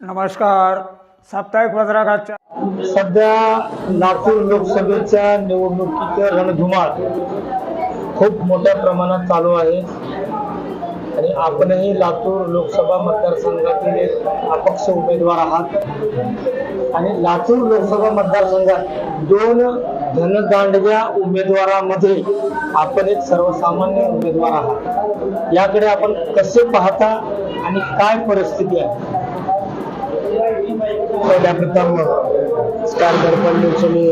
नमस्कार. साप्ताहिक पत्रकाच्या सध्या लातूर लोकसभेच्या निवडणुकीचं रणधुमाळ खूप मोठ्या प्रमाणात चालू आहे. आणि आपणही लातूर लोकसभा मतदारसंघातील एक अपक्ष उमेदवार आहात. आणि लातूर लोकसभा मतदारसंघात दोन धनदांडव्या उमेदवारामध्ये आपण एक सर्वसामान्य उमेदवार आहात. याकडे आपण कसे पाहता आणि काय परिस्थिती आहे? पहिल्या प्रथम स्टार दर्पण मी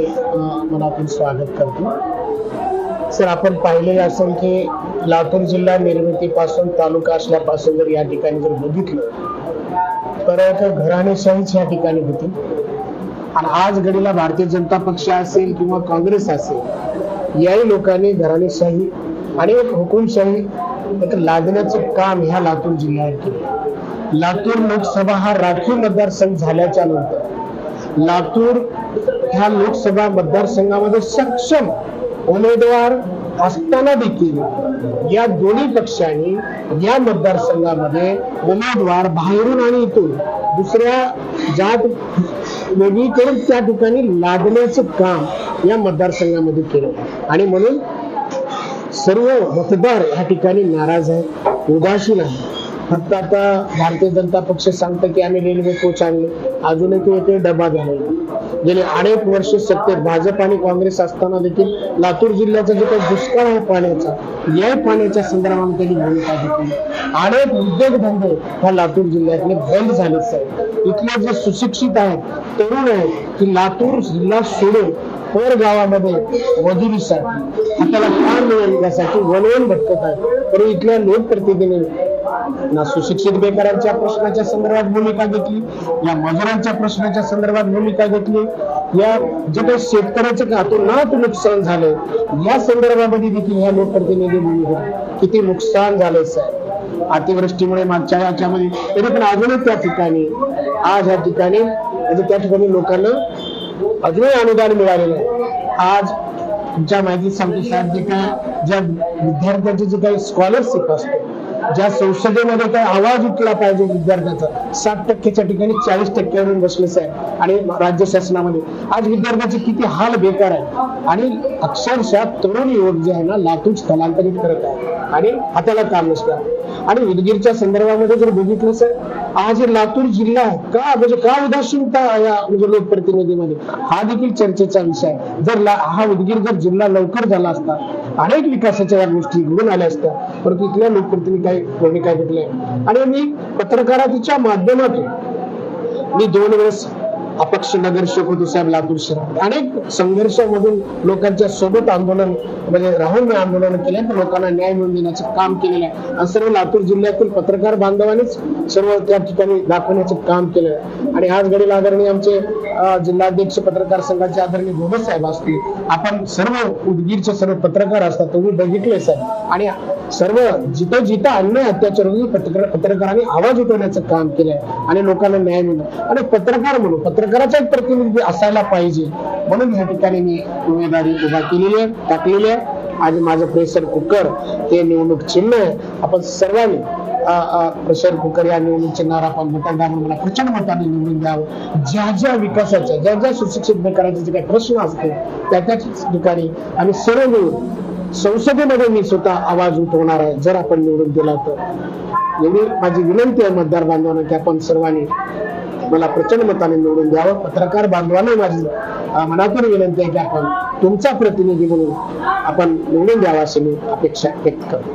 मनातून स्वागत करतो. सर आपण पाहिले असेल की लातूर जिल्हा निर्मितीपासून तालुका असल्यापासून जर या ठिकाणी जर बघितलं तर एक घराणेशाहीच या ठिकाणी होती. आणि आज घडीला भारतीय जनता पक्ष असेल किंवा काँग्रेस असेल याही लोकांनी घराणेशाही आणि एक हुकुमशाही एक लादण्याचं काम ह्या लातूर जिल्ह्यात केलं. लातूर लोकसभा हा राखीव मतदारसंघ झाल्याच्यानंतर लातूर ह्या लोकसभा मतदारसंघामध्ये सक्षम उमेदवार असताना देखील या दोन्ही पक्षांनी या मतदारसंघामध्ये उमेदवार बाहेरून आणि इथून दुसऱ्या जात वेगळी करून त्या ठिकाणी लादण्याचं काम या मतदारसंघामध्ये केलं. आणि म्हणून सर्व मतदार या ठिकाणी नाराज आहे उदासीन आहे फक्त आता भारतीय जनता पक्ष सांगतं की आम्ही रेल्वे कोच आणले अजूनही ते येथे डबा झाले गेले अनेक वर्ष सत्तेत भाजप आणि काँग्रेस असताना देखील लातूर जिल्ह्याचा जो काही दुष्काळ आहे पाण्याचा या पाण्याच्या संदर्भात त्यांनी भूमिका घेतली अनेक उद्योगधंदे ह्या लातूर जिल्ह्यातले बंद झालेच आहेत इथले जे सुशिक्षित आहेत तरुण आहेत की लातूर जिल्हा सोडून पर गावामध्ये मजुरीसाठी आपल्याला काम मिळेल यासाठी वनवन भटकत आहे. तर इथल्या लोकप्रतिनिधींनी ना सुशिक्षित बेकारांच्या प्रश्नाच्या संदर्भात भूमिका घेतली या मजुरांच्या प्रश्नाच्या संदर्भात भूमिका घेतली. या जे काही शेतकऱ्याचं का तो नुकसान झालं या संदर्भामध्ये देखील या लोकप्रतिनिधी भूमिका किती नुकसान झालंय साहेब. अतिवृष्टीमुळे मागच्या याच्यामध्ये तरी पण अजूनही त्या ठिकाणी आज या ठिकाणी म्हणजे त्या ठिकाणी लोकांना अजूनही अनुदान मिळालेलं आहे. आज तुमच्या माहिती सांगतो साहेब जे काय ज्या विद्यार्थ्यांचे जे काही स्कॉलरशिप असते ज्या संसदेमध्ये काही आवाज उठला पाहिजे विद्यार्थ्याचा साठ टक्केच्या ठिकाणी चाळीस टक्क्यावरून बसलेच आहे आणि राज्य शासनामध्ये. आज विद्यार्थ्याचे किती हाल बेकार आहे आणि अक्षरशः तरुण युवक जे आहे ना लातूर स्थलांतरित करत आहे. आणि हाताला काम नसतं. आणि उदगीरच्या संदर्भामध्ये जर बघितलं सर आज हे लातूर जिल्हा आहे. का? म्हणजे का उदासीनता या म्हणजे लोकप्रतिनिधीमध्ये? हा देखील चर्चेचा विषय आहे. जर हा उदगीर जर जिल्हा लवकर झाला असता अनेक विकासाच्या या गोष्टी घडून आल्या असत्या. परंतु इथल्या लोकप्रतिनिधी काही काय घेतल्या आणि मी पत्रकाराच्या माध्यमातून मी दोन वेळेस अपक्ष नगरसेवक होते साहेब लातूर शहरात. अनेक संघर्षामधून लोकांच्या सोबत आंदोलन म्हणजे राहून मी आंदोलन केले तर लोकांना न्याय मिळवून देण्याचं काम केलेलं आहे. आणि सर्व लातूर जिल्ह्यातील पत्रकार बांधवांनीच सर्व त्या ठिकाणी दाखवण्याचं काम केलेलं आहे. आणि आज घडीला आदरणीय आमचे जिल्हाध्यक्ष पत्रकार संघाचे आदरणीय गोबत साहेब असतील. आपण सर्व उदगीरचे सर्व पत्रकार असतात तुम्ही बघितले साहेब. आणि सर्व जिथं जिथं अन्याय अत्याचार पत्रकार पत्रकारांनी आवाज उठवण्याचं काम केलंय आणि लोकांना न्याय मिळणं आणि पत्रकार म्हणून पत्रकाराचा एक प्रतिनिधी असायला पाहिजे. म्हणून या ठिकाणी मी उमेदवारी उभा केलेली आहे टाकलेली आहे. आज माझं प्रेशर कुकर ते निवडणूक चिन्ह आहे. आपण सर्वांनी प्रेशर कुकर या निवडणूक चिन्हावर आपण मतदान मला प्रचंड मताने निवडून द्यावं. ज्या ज्या विकासाच्या ज्या ज्या सुशिक्षित बेकारांचे जे काही प्रश्न असतील त्या त्याच ठिकाणी आम्ही सर्व मिळून संसदेमध्ये मी स्वतः आवाज उठवणार आहे जर आपण निवडून दिला तर. एवढी माझी विनंती आहे मतदार बांधवांना की आपण सर्वांनी मला प्रचंड मताने निवडून द्यावं. पत्रकार बांधवांना माझी मनातून विनंती आहे की आपण तुमचा प्रतिनिधी म्हणून आपण निवडून द्यावा अशी मी अपेक्षा व्यक्त करतो.